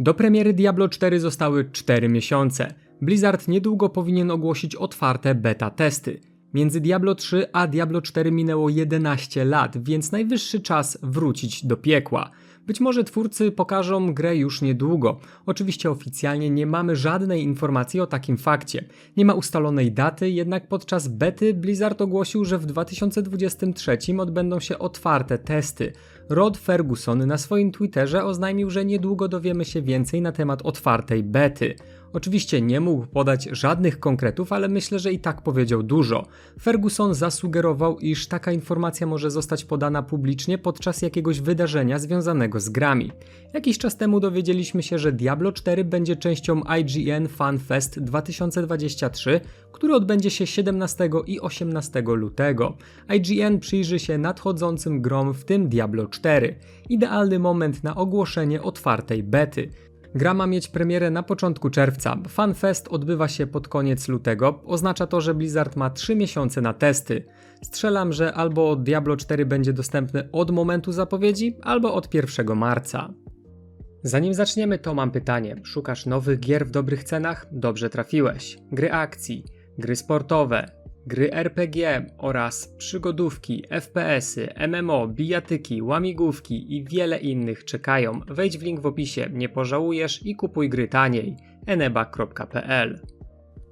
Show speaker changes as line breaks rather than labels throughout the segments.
Do premiery Diablo 4 zostały 4 miesiące. Blizzard niedługo powinien ogłosić otwarte beta testy. Między Diablo 3 a Diablo 4 minęło 11 lat, więc najwyższy czas wrócić do piekła. Być może twórcy pokażą grę już niedługo. Oczywiście oficjalnie nie mamy żadnej informacji o takim fakcie. Nie ma ustalonej daty, jednak podczas bety Blizzard ogłosił, że w 2023 odbędą się otwarte testy. Rod Ferguson na swoim Twitterze oznajmił, że niedługo dowiemy się więcej na temat otwartej bety. Oczywiście nie mógł podać żadnych konkretów, ale myślę, że i tak powiedział dużo. Ferguson zasugerował, iż taka informacja może zostać podana publicznie podczas jakiegoś wydarzenia związanego z grami. Jakiś czas temu dowiedzieliśmy się, że Diablo 4 będzie częścią IGN Fan Fest 2023, który odbędzie się 17 i 18 lutego. IGN przyjrzy się nadchodzącym grom, w tym Diablo 4. Idealny moment na ogłoszenie otwartej bety. Gra ma mieć premierę na początku czerwca. FanFest odbywa się pod koniec lutego. Oznacza to, że Blizzard ma 3 miesiące na testy. Strzelam, że albo Diablo 4 będzie dostępny od momentu zapowiedzi, albo od 1 marca. Zanim zaczniemy, to mam pytanie. Szukasz nowych gier w dobrych cenach? Dobrze trafiłeś. Gry akcji, gry sportowe, gry RPG oraz przygodówki, FPS-y, MMO, bijatyki, łamigłówki i wiele innych czekają. Wejdź w link w opisie, nie pożałujesz i kupuj gry taniej. eneba.pl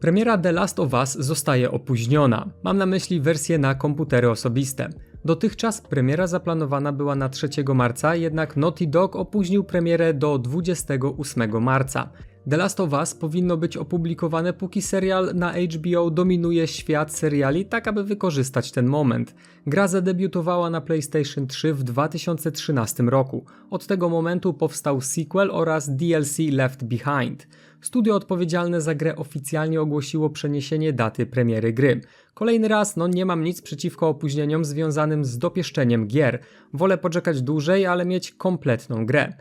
Premiera The Last of Us zostaje opóźniona. Mam na myśli wersję na komputery osobiste. Dotychczas premiera zaplanowana była na 3 marca, jednak Naughty Dog opóźnił premierę do 28 marca. The Last of Us powinno być opublikowane póki serial na HBO dominuje świat seriali, tak aby wykorzystać ten moment. Gra zadebiutowała na PlayStation 3 w 2013 roku. Od tego momentu powstał sequel oraz DLC Left Behind. Studio odpowiedzialne za grę oficjalnie ogłosiło przeniesienie daty premiery gry. Kolejny raz, no nie mam nic przeciwko opóźnieniom związanym z dopieszczeniem gier. Wolę poczekać dłużej, ale mieć kompletną grę.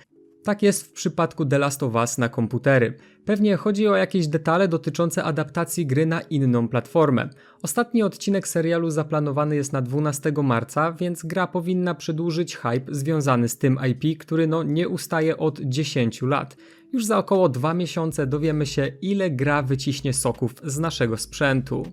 Tak jest w przypadku The Last of Us na komputery. Pewnie chodzi o jakieś detale dotyczące adaptacji gry na inną platformę. Ostatni odcinek serialu zaplanowany jest na 12 marca, więc gra powinna przedłużyć hype związany z tym IP, który no nie ustaje od 10 lat. Już za około 2 miesiące dowiemy się, ile gra wyciśnie soków z naszego sprzętu.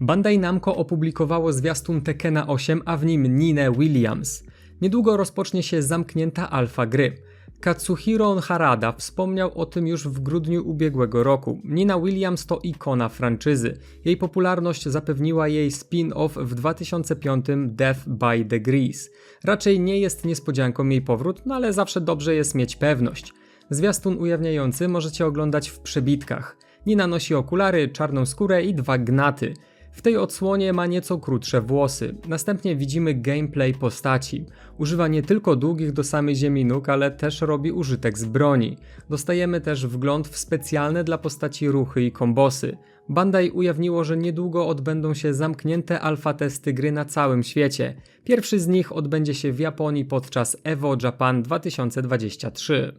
Bandai Namco opublikowało zwiastun Tekena 8, a w nim Ninę Williams. Niedługo rozpocznie się zamknięta alfa gry. Katsuhiro Harada wspomniał o tym już w grudniu ubiegłego roku. Nina Williams to ikona franczyzy. Jej popularność zapewniła jej spin-off w 2005 Death by Degrees. Raczej nie jest niespodzianką jej powrót, no ale zawsze dobrze jest mieć pewność. Zwiastun ujawniający możecie oglądać w przebitkach. Nina nosi okulary, czarną skórę i dwa gnaty. W tej odsłonie ma nieco krótsze włosy. Następnie widzimy gameplay postaci. Używa nie tylko długich do samej ziemi nóg, ale też robi użytek z broni. Dostajemy też wgląd w specjalne dla postaci ruchy i kombosy. Bandai ujawniło, że niedługo odbędą się zamknięte alfa testy gry na całym świecie. Pierwszy z nich odbędzie się w Japonii podczas EVO Japan 2023.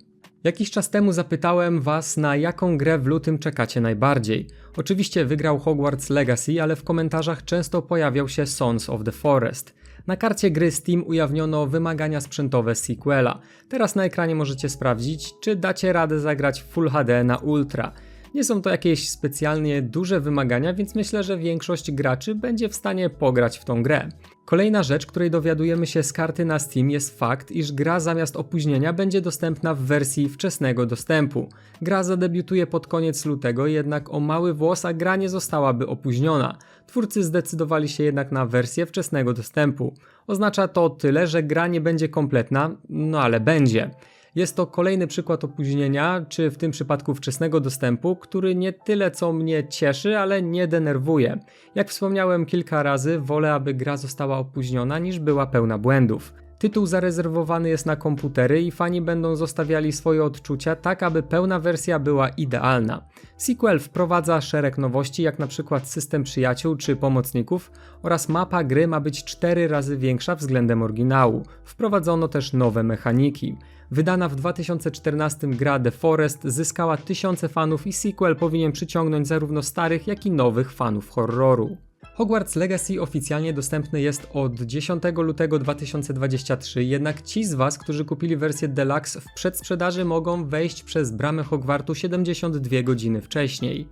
Jakiś czas temu zapytałem Was, na jaką grę w lutym czekacie najbardziej. Oczywiście wygrał Hogwarts Legacy, ale w komentarzach często pojawiał się Sons of the Forest. Na karcie gry Steam ujawniono wymagania sprzętowe sequela. Teraz na ekranie możecie sprawdzić, czy dacie radę zagrać w Full HD na Ultra. Nie są to jakieś specjalnie duże wymagania, więc myślę, że większość graczy będzie w stanie pograć w tą grę. Kolejna rzecz, której dowiadujemy się z karty na Steam jest fakt, iż gra zamiast opóźnienia będzie dostępna w wersji wczesnego dostępu. Gra zadebiutuje pod koniec lutego, jednak o mały włos, a gra nie zostałaby opóźniona. Twórcy zdecydowali się jednak na wersję wczesnego dostępu. Oznacza to tyle, że gra nie będzie kompletna, no ale będzie. Jest to kolejny przykład opóźnienia, czy w tym przypadku wczesnego dostępu, który nie tyle co mnie cieszy, ale nie denerwuje. Jak wspomniałem kilka razy, wolę, aby gra została opóźniona niż była pełna błędów. Tytuł zarezerwowany jest na komputery i fani będą zostawiali swoje odczucia tak, aby pełna wersja była idealna. Sequel wprowadza szereg nowości, jak na przykład system przyjaciół czy pomocników oraz mapa gry ma być 4 razy większa względem oryginału. Wprowadzono też nowe mechaniki. Wydana w 2014 gra The Forest zyskała tysiące fanów i sequel powinien przyciągnąć zarówno starych, jak i nowych fanów horroru. Hogwarts Legacy oficjalnie dostępny jest od 10 lutego 2023, jednak ci z Was, którzy kupili wersję Deluxe w przedsprzedaży mogą wejść przez bramę Hogwartu 72 godziny wcześniej.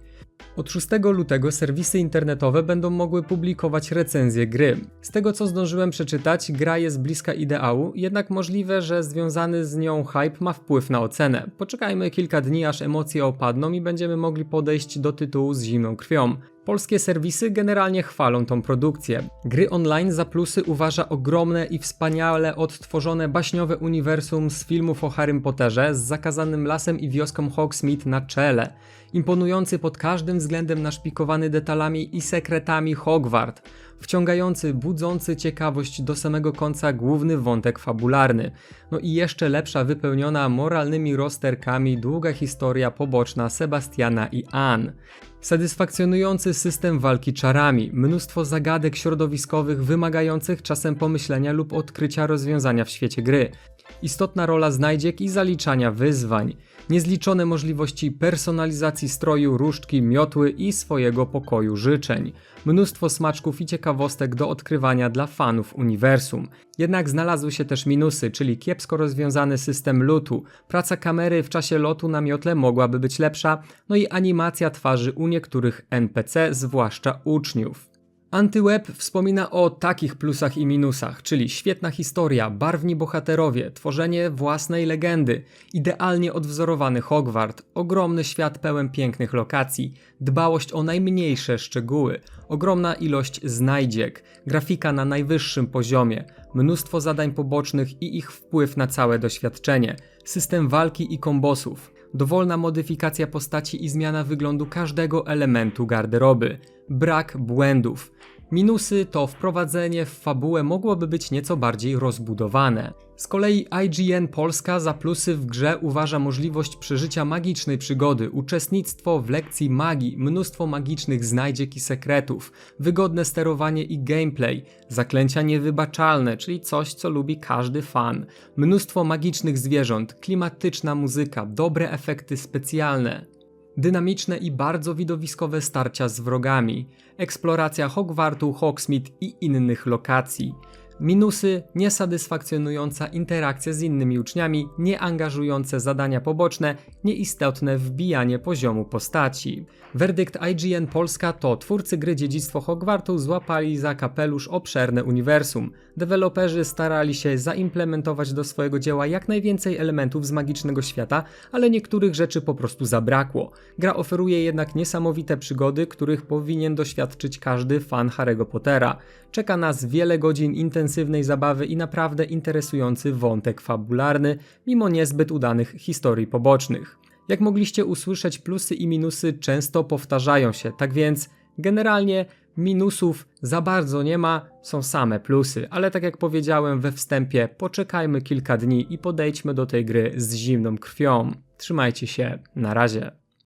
Od 6 lutego serwisy internetowe będą mogły publikować recenzje gry. Z tego co zdążyłem przeczytać, gra jest bliska ideału, jednak możliwe, że związany z nią hype ma wpływ na ocenę. Poczekajmy kilka dni, aż emocje opadną i będziemy mogli podejść do tytułu z zimną krwią. Polskie serwisy generalnie chwalą tą produkcję. Gry online za plusy uważa ogromne i wspaniale odtworzone baśniowe uniwersum z filmów o Harrym Potterze z zakazanym lasem i wioską Hogsmeade na czele. Imponujący pod każdym względem naszpikowany detalami i sekretami Hogwart. Wciągający, budzący ciekawość do samego końca główny wątek fabularny. No i jeszcze lepsza wypełniona moralnymi rozterkami długa historia poboczna Sebastiana i Anne. Satysfakcjonujący system walki czarami, mnóstwo zagadek środowiskowych wymagających czasem pomyślenia lub odkrycia rozwiązania w świecie gry. Istotna rola znajdziek i zaliczania wyzwań. Niezliczone możliwości personalizacji stroju, różdżki, miotły i swojego pokoju życzeń. Mnóstwo smaczków i ciekawostek do odkrywania dla fanów uniwersum. Jednak znalazły się też minusy, czyli kiepsko rozwiązany system lutu. Praca kamery w czasie lotu na miotle mogłaby być lepsza, no i animacja twarzy u niektórych NPC, zwłaszcza uczniów. Antyweb wspomina o takich plusach i minusach, czyli świetna historia, barwni bohaterowie, tworzenie własnej legendy, idealnie odwzorowany Hogwart, ogromny świat pełen pięknych lokacji, dbałość o najmniejsze szczegóły, ogromna ilość znajdziek, grafika na najwyższym poziomie, mnóstwo zadań pobocznych i ich wpływ na całe doświadczenie, system walki i kombosów, dowolna modyfikacja postaci i zmiana wyglądu każdego elementu garderoby, brak błędów. Minusy to wprowadzenie w fabułę mogłoby być nieco bardziej rozbudowane. Z kolei IGN Polska za plusy w grze uważa możliwość przeżycia magicznej przygody, uczestnictwo w lekcji magii, mnóstwo magicznych znajdziek i sekretów, wygodne sterowanie i gameplay, zaklęcia niewybaczalne, czyli coś co lubi każdy fan, mnóstwo magicznych zwierząt, klimatyczna muzyka, dobre efekty specjalne, dynamiczne i bardzo widowiskowe starcia z wrogami, eksploracja Hogwartu, Hogsmeade i innych lokacji. Minusy: niesatysfakcjonująca interakcja z innymi uczniami, nieangażujące zadania poboczne, nieistotne wbijanie poziomu postaci. Werdykt IGN Polska to twórcy gry Dziedzictwo Hogwartu złapali za kapelusz obszerne uniwersum. Deweloperzy starali się zaimplementować do swojego dzieła jak najwięcej elementów z magicznego świata, ale niektórych rzeczy po prostu zabrakło. Gra oferuje jednak niesamowite przygody, których powinien doświadczyć każdy fan Harry'ego Pottera. Czeka nas wiele godzin intensywnej zabawy i naprawdę interesujący wątek fabularny, mimo niezbyt udanych historii pobocznych. Jak mogliście usłyszeć, plusy i minusy często powtarzają się, tak więc generalnie minusów za bardzo nie ma, są same plusy, ale tak jak powiedziałem we wstępie, poczekajmy kilka dni i podejdźmy do tej gry z zimną krwią. Trzymajcie się, na razie.